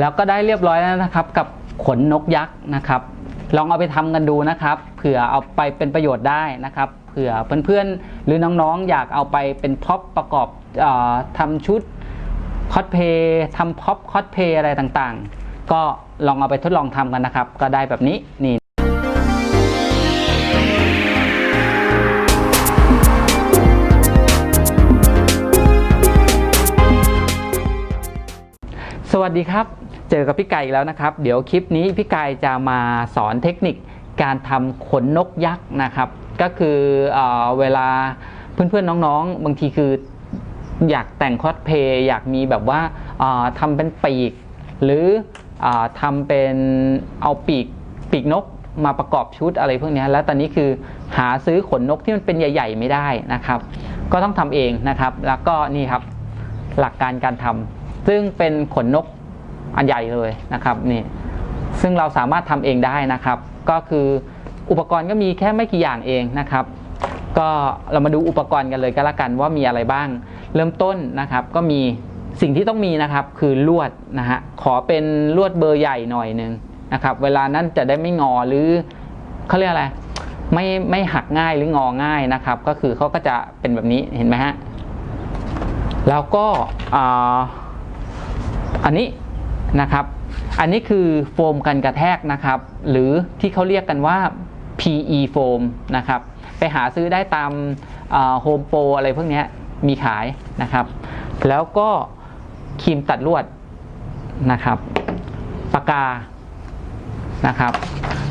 แล้วก็ได้เรียบร้อยแล้วนะครับ กับขนนกยักษ์นะครับ ลองเอาไปทำกันดูนะครับเผื่อเอาไปเป็นประโยชน์ได้นะครับเผื่อเพื่อนๆ หรือน้องๆ อยากเอาไปเป็นพ็อปประกอบออทำชุดคอสเพย์ทำพ็อปคอสเพย์อะไรต่างๆ ก็ลองเอาไปทดลองทำกันนะครับ ก็ได้แบบนี้นี่ สวัสดีครับ เจอกับพี่ไก่อีกแล้วนะครับ เดี๋ยวคลิปนี้พี่ไก่จะมาสอนเทคนิคการทำขนนกยักษ์นะครับ ก็คือเอเวลาเพื่อนๆน้องๆ บางทีคืออยากแต่งคอสเพย์อยากมีแบบว่าทำเป็นปีก หรืออทำเป็นเอาปีกปีกนกมาประกอบชุดอะไรพวกนี้แล้วตอนนี้คือหาซื้อขนนกที่มันเป็นใหญ่ ๆ ไม่ได้นะครับ ก็ต้องทำเองนะครับ แล้วก็นี่ครับหลักการการทำซึ่งเป็นขนนก อันใหญ่เลยนะครับนี่ซึ่งเราสามารถทำเองได้นะครับ ก็คืออุปกรณ์ก็มีแค่ไม่กี่อย่างเองนะครับ ก็เรามาดูอุปกรณ์กันเลยก็แล้วกันว่ามีอะไรบ้าง เริ่มต้นนะครับก็มีสิ่งที่ต้องมีนะครับคือลวดนะฮะขอเป็นลวดเบอร์ใหญ่หน่อยหนึ่งนะครับเวลานั้นจะได้ไม่งอหรือเขาเรียกอะไรไม่ไม่หักง่ายหรืององ่ายนะครับ ก็คือเขาก็จะเป็นแบบนี้เห็นไหมฮะแล้วก็ออันนี้ นะครับ อันนี้คือโฟมกันกระแทกนะครับ หรือที่เขาเรียกกันว่า PE โฟมนะครับ ไปหาซื้อได้ตามโฮมโปรอะไรพวกนี้มีขายนะครับ แล้วก็ครีมตัดลวดนะครับ ปากกานะครับ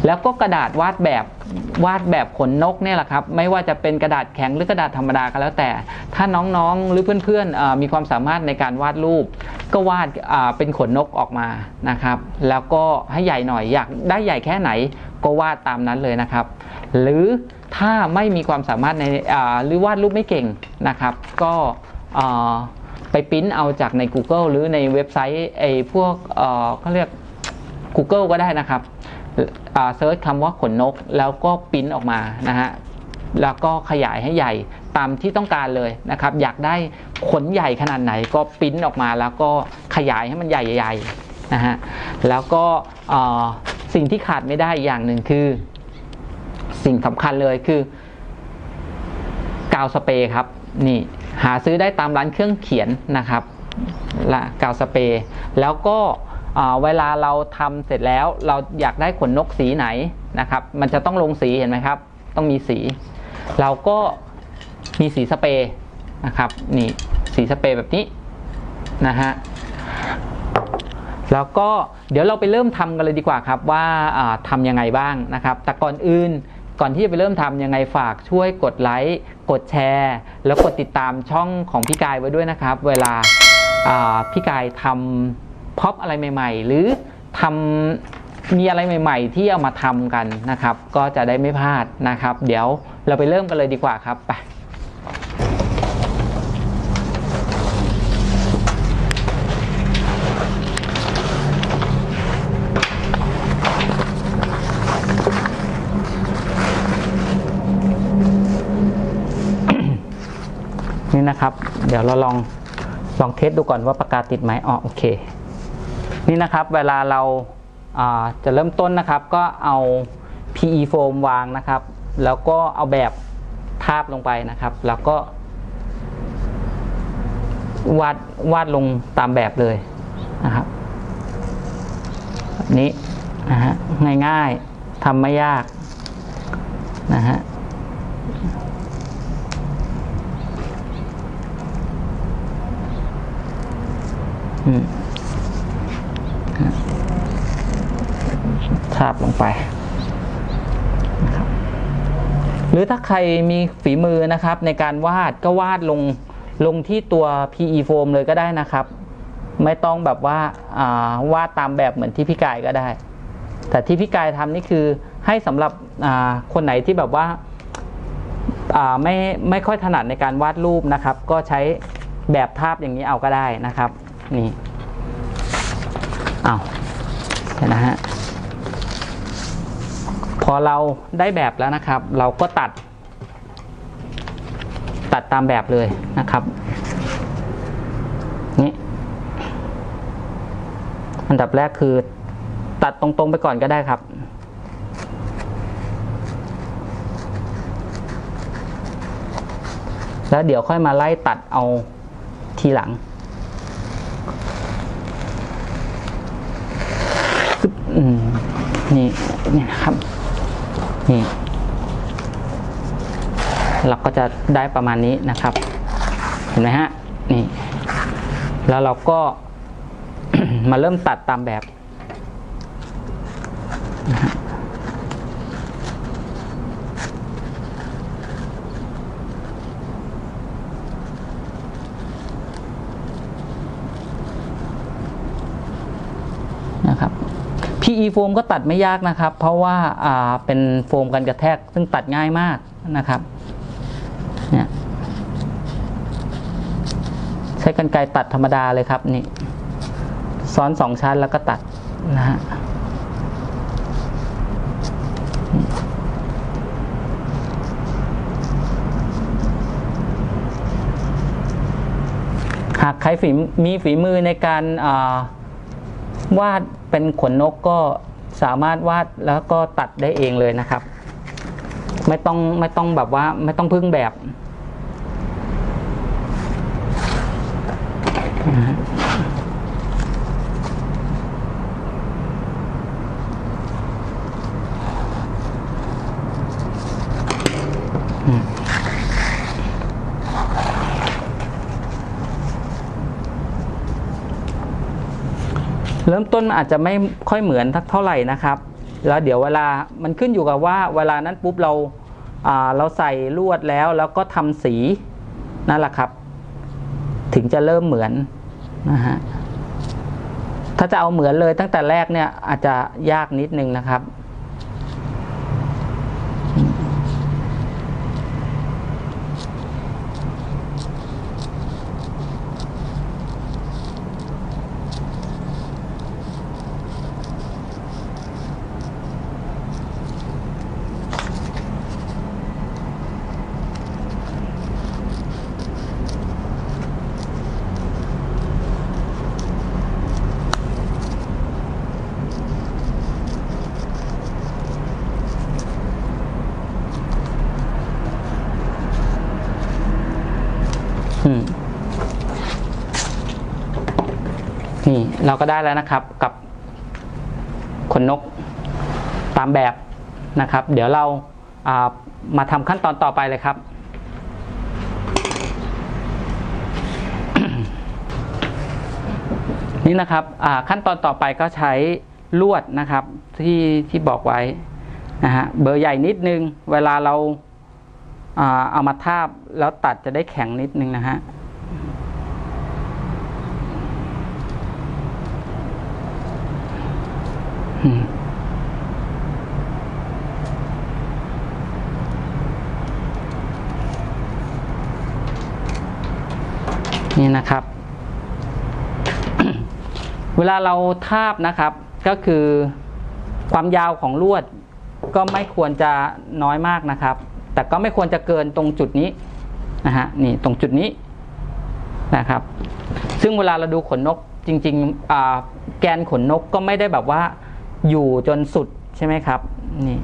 แล้วก็กระดาษวาดแบบวาดแบบขนนกเนี่ยแหละครับ ไม่ว่าจะเป็นกระดาษแข็งหรือกระดาษธรรมดาก็แล้วแต่ ถ้าน้องๆหรือเพื่อนๆมีความสามารถในการวาดรูป ก็วาดเป็นขนนกออกมานะครับ แล้วก็ให้ใหญ่หน่อยอยากได้ใหญ่แค่ไหนก็วาดตามนั้นเลยนะครับ หรือถ้าไม่มีความสามารถในหรือวาดรูปไม่เก่งนะครับ ก็ไปปริ้นเอาจากใน Google หรือในเว็บไซต์ไอ้พวกเขาเรียก Google ก็ได้นะครับ เซิร์ชคำว่าขนนกแล้วก็ปริ้นออกมานะฮะแล้วก็ขยายให้ใหญ่ตามที่ต้องการเลยนะครับ อยากได้ขนใหญ่ขนาดไหนก็ปริ้นออกมา แล้วก็ขยายให้มันใหญ่ๆนะฮะแล้วก็สิ่งที่ขาดไม่ได้อย่างหนึ่งคือ สิ่งสำคัญเลยคือกาวสเปรย์ครับนี่หาซื้อได้ตามร้านเครื่องเขียนนะครับละกาวสเปรย์แล้วก็ เวลาเราทำเสร็จแล้วเราอยากได้ขนนกสีไหนนะครับ มันจะต้องลงสีเห็นไหมครับ ต้องมีสี เราก็มีสีสเปรย์นะครับนี่สีสเปรย์แบบนี้นะฮะแล้วก็เดี๋ยวเราไปเริ่มทำกันเลยดีกว่าครับว่าอ่าทำยังไงบ้างนะครับ แต่ก่อนอื่นก่อนที่จะไปเริ่มทำยังไงฝากช่วยกดไลค์กดแชร์ แล้วกดติดตามช่องของพี่กายไว้ด้วยนะครับ เวลาอ่าพี่กายทำ พอปอะไรใหม่ ๆ หรือทำมีอะไรใหม่ ๆ ที่เอามาทำกันนะครับ ก็จะได้ไม่พลาดนะครับ เดี๋ยวเราไปเริ่มกันเลยดีกว่าครับไปนี่นะครับ เดี๋ยวเราลองลองเทสดูก่อนว่าปากกาติดไหมอ๋อโอเค นี่นะครับเวลาเราาจะเริ่มต้นนะครับ ก็เอา PE โฟมวางนะครับ แล้วก็เอาแบบทาบลงไปนะครับ แล้วก็วาดวาดลงตามแบบเลยนะครับแบบนี้นะฮะง่ายๆทำไม่ยากนะฮะอืมาบลงไปนะครับหรือถ้าใครมีฝีมือนะครับ ในการวาดก็วาดลงลงที่ตัว PE โฟมเลยก็ได้นะครับ ไม่ต้องแบบว่าาวาดตามแบบเหมือนที่พี่กายก็ได้ แต่ที่พี่กายทำนี่คือให้สำหรับคนไหนที่แบบว่าาไม่ไม่ค่อยถนัดในการวาดรูปนะครับ ก็ใช้แบบทาบอย่างนี้เอาก็ได้นะครับ นี่เอาเห็นนะฮะ พอเราได้แบบแล้วนะครับ เราก็ตัด ตัดตามแบบเลยนะครับนี่อันดับแรกคือ ตัดตรงๆไปก่อนก็ได้ครับแล้วเดี๋ยวค่อยมาไล่ตัดเอาทีหลัง นี่นี่นะครับ นี่เราก็จะได้ประมาณนี้นะครับ เห็นไหมฮะนี่ แล้วเราก็มาเริ่มตัดตามแบบนะฮะนะครับ PE โฟมก็ตัดไม่ยากนะครับ เพราะว่าาเป็นโฟมกันกระแทก ซึ่งตัดง่ายมากนะครับเนี่ยใช้กันไกรตัดธรรมดาเลยครับนี่ซ้อนสองชั้นแล้วก็ตัดนะฮะหากใครฝีมีฝีมือในการาวาด เป็นขนนกก็สามารถวาดแล้วก็ตัดได้เองเลยนะครับ ไม่ต้องไม่ต้องแบบว่าไม่ต้องพึ่งแบบ เริ่มต้นมันอาจจะไม่ค่อยเหมือนทักเท่าไหร่นะครับ แล้วเดี๋ยวเวลามันขึ้นอยู่กับว่าเวลานั้นปุ๊บเราอ่าเราใส่ลวดแล้วแล้วก็ทำสีนั่นแหละครับ ถึงจะเริ่มเหมือนนะฮะถ้าจะเอาเหมือนเลยตั้งแต่แรกเนี่ยอาจจะยากนิดนึงนะครับ เราก็ได้แล้วนะครับกับขนนกตามแบบนะครับ เดี๋ยวเราามาทำขั้นตอนต่อไปเลยครับ นี่นะครับขั้นตอนต่อไปก็ใช้ลวดนะครับที่ที่บอกไว้นะฮะเบอร์ใหญ่นิดนึง เวลาเราอ่าเอามาทาบแล้วตัดจะได้แข็งนิดนึงนะฮะ อืม นี่นะครับ เวลาเราทาบนะครับก็คือความยาวของลวดก็ไม่ควรจะน้อยมากนะครับ แต่ก็ไม่ควรจะเกินตรงจุดนี้นะฮะนี่ตรงจุดนี้นะครับ ซึ่งเวลาเราดูขนนกจริงๆแกนขนนกก็ไม่ได้แบบว่า อยู่จนสุดใช่ไหมครับนี่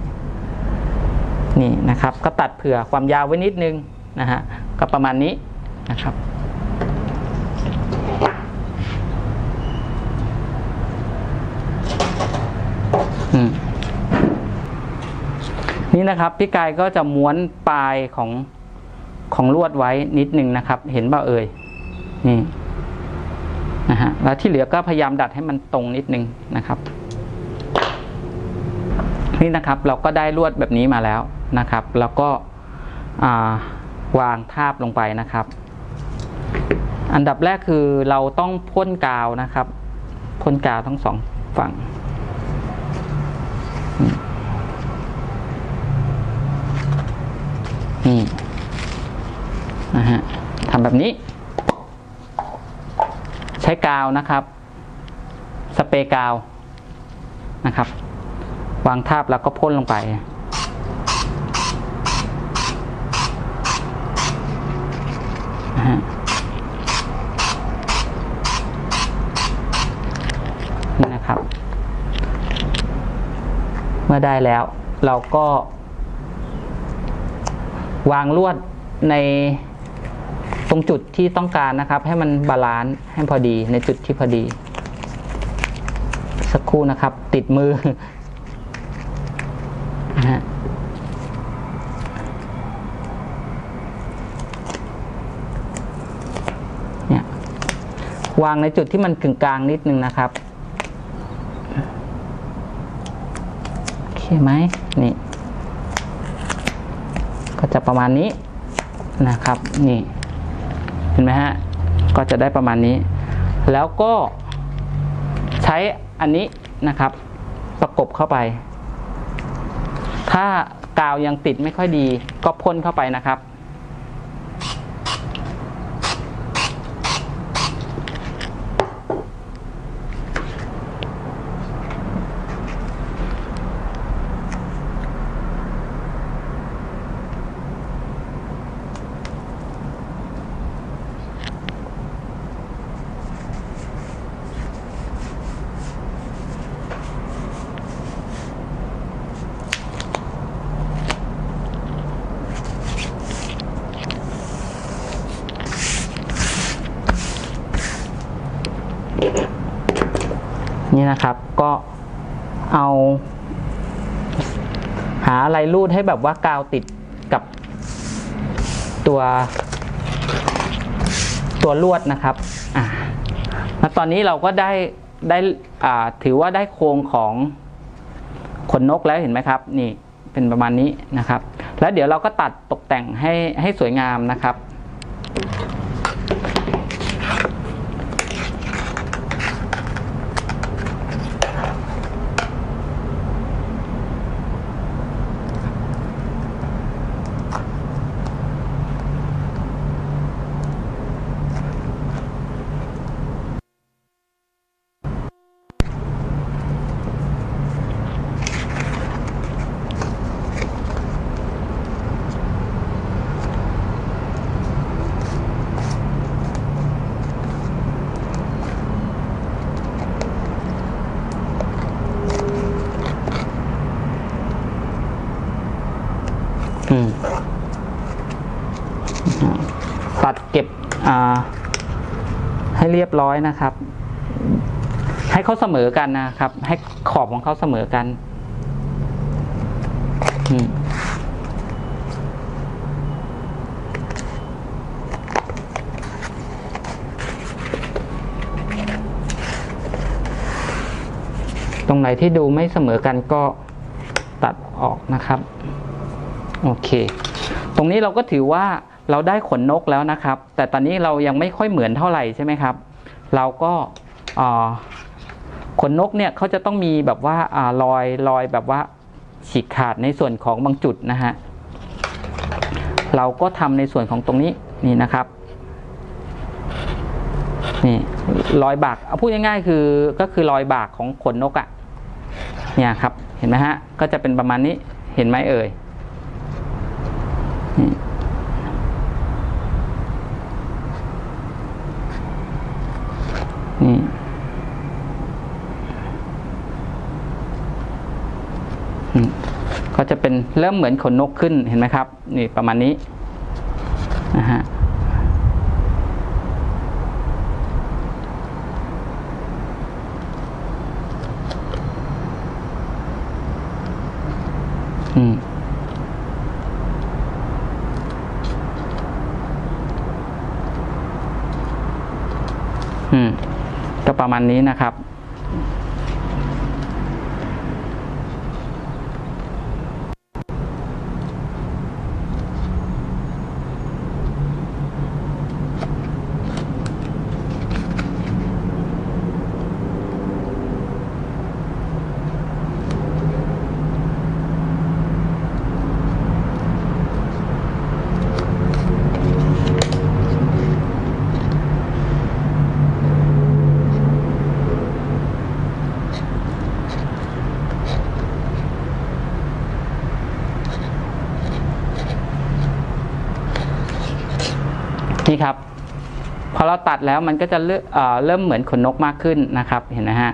นี่นะครับ ก็ตัดเผื่อความยาวไว้นิดนึงนะฮะก็ประมาณนี้นะครับนี่นะครับพี่กายก็จะม้วนปลายของของลวดไว้นิดนึงนะครับ เห็นเปล่าเอ่ยนี่นะฮะแล้วที่เหลือก็พยายามดัดให้มันตรงนิดนึงนะครับ นี่นะครับ เราก็ได้ลวดแบบนี้มาแล้วนะครับ แล้วก็วางทาบลงไปนะครับ อันดับแรกคือเราต้องพ่นกาวนะครับพ่นกาวทั้งสองฝั่งนี่นะฮะทำแบบนี้ ใช้กาวนะครับ สเปรย์กาวนะครับ วางทาบแล้วก็พ่นลงไปนะฮะนี่นะครับ เมื่อได้แล้วเราก็ วางลวดในตรงจุดที่ต้องการนะครับ ให้มันบาลานซ์ให้พอดีในจุดที่พอดี สักครู่นะครับ ติดมือ นะฮะเนี่ยวางในจุดที่มันกึ่งกลางนิดนึงนะครับโอเคไหมนี่ ก็จะประมาณนี้นะครับ นี่ เห็นไหมฮะ ก็จะได้ประมาณนี้ แล้วก็ใช้อันนี้นะครับ ประกบเข้าไป ถ้ากาวยังติดไม่ค่อยดี ก็พ่นเข้าไปนะครับ นี่นะครับ ก็เอา หาอะไรรูดให้แบบว่ากาวติดกับตัว ตัวลวดนะครับอ่าแล้วตอนนี้เราก็ได้ได้อ่าถือว่าได้โครงของขนนกแล้วเห็นไหมครับ นี่เป็นประมาณนี้นะครับ แล้วเดี๋ยวเราก็ตัดตกแต่งให้ให้สวยงามนะครับ บร้อยนะครับ ให้เขาเสมอกันนะครับ ให้ขอบของเขาเสมอกันตรงไหนที่ดูไม่เสมอกันก็ตัดออกนะครับ โอเค ตรงนี้เราก็ถือว่าเราได้ขนนกแล้วนะครับ แต่ตอนนี้เรายังไม่ค่อยเหมือนเท่าไหร่ใช่ไหมครับ เราก็ขนนกเนี่ยเขาจะต้องมีแบบว่าอรอยรอยแบบว่าฉีกขาดในส่วนของบางจุดนะฮะเราก็ทำในส่วนของตรงนี้นี่นะครับนี่รอยบากเอาพูดง่ายๆคือก็คือรอยบากของขนนกอะ่ะเนี่ยครับเห็นไหมฮะก็จะเป็นประมาณนี้เห็นไหมเอ่ย นี่นี่อืมก็ จะเป็นเริ่มเหมือนขนนกขึ้นเห็นไหมครับ นี่ประมาณนี้นะฮะอืมอืมก็ประมาณนี้นะครับ เราตัดแล้วมันก็จะเริ่มเเริ่มเหมือนขนนกมากขึ้นนะครับ เห็นไหมฮะ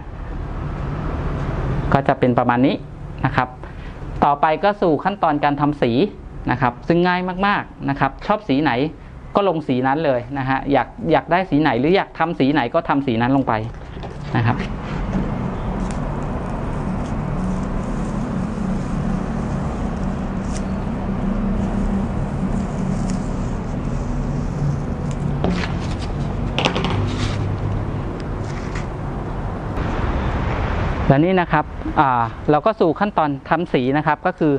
ก็จะเป็นประมาณนี้นะครับ ต่อไปก็สู่ขั้นตอนการทำสีนะครับ ซึ่งง่ายมากๆนะครับ ชอบสีไหนก็ลงสีนั้นเลยนะฮะ อยากอยากได้สีไหนหรืออยากทำสีไหนก็ทำสีนั้นลงไปนะครับ และนี่นะครับเราก็สู่ขั้นตอนทำสีนะครับ ก็คือ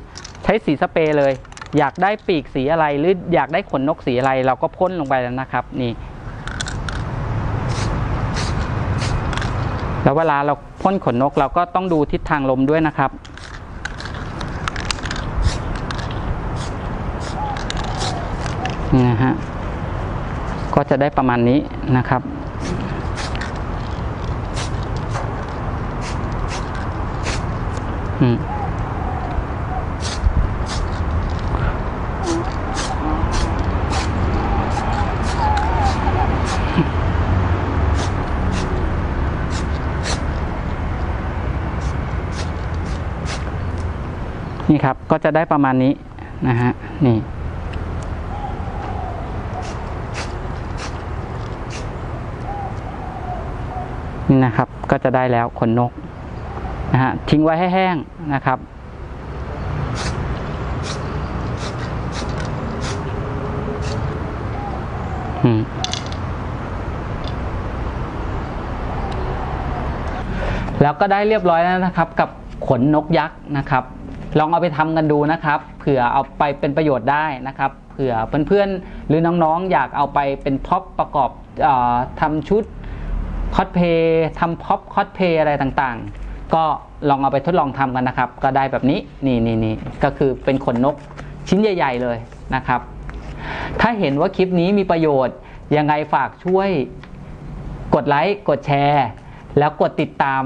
ใช้สีสเปรย์เลย อยากได้ปีกสีอะไรหรืออยากได้ขนนกสีอะไร เราก็พ่นลงไปแล้วนะครับ นี่ แล้วเวลาเราพ่นขนนกเราก็ต้องดูทิศทางลมด้วยนะครับนี่นะฮะก็จะได้ประมาณนี้นะครับ อืม นี่ครับ ก็จะได้ประมาณนี้นะฮะ นี่นี่นะครับ ก็จะได้แล้วขนนก นะฮะทิ้งไว้ให้แห้งนะครับแล้วก็ได้เรียบร้อยแล้วนะครับ กับขนนกยักษ์นะครับ ลองเอาไปทำกันดูนะครับ เผื่อเอาไปเป็นประโยชน์ได้นะครับ เผื่อเพื่อนๆ หรือน้องๆ อยากเอาไปเป็นพ็อปประกอบออทำชุดคอสเพย์ทำพ็อปคอสเพย์อะไรต่างๆ ก็ลองเอาไปทดลองทำกันนะครับ ก็ได้แบบนี้นี่นี่นี่ก็คือเป็นขนนกชิ้นใหญ่ ๆ เลยนะครับ ถ้าเห็นว่าคลิปนี้มีประโยชน์ ยังไงฝากช่วยกดไลค์กดแชร์ แล้วกดติดตาม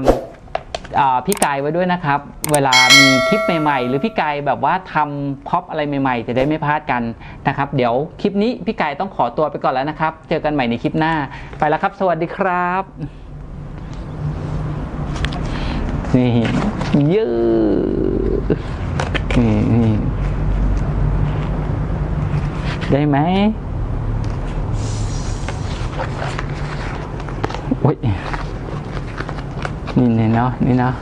าพี่กายไว้ด้วยนะครับ เวลามีคลิปใหม่ๆ หรือพี่กายแบบว่าทำพ็อปอะไรใหม่ๆ จะได้ไม่พลาดกันนะครับ เดี๋ยวคลิปนี้พี่กายต้องขอตัวไปก่อนแล้วนะครับ เจอกันใหม่ในคลิปหน้า ไปแล้วครับ สวัสดีครับ นี่ยืดนี่นี่ได้ไหมโอ้ยนี่นี่เนาะนี่เนาะ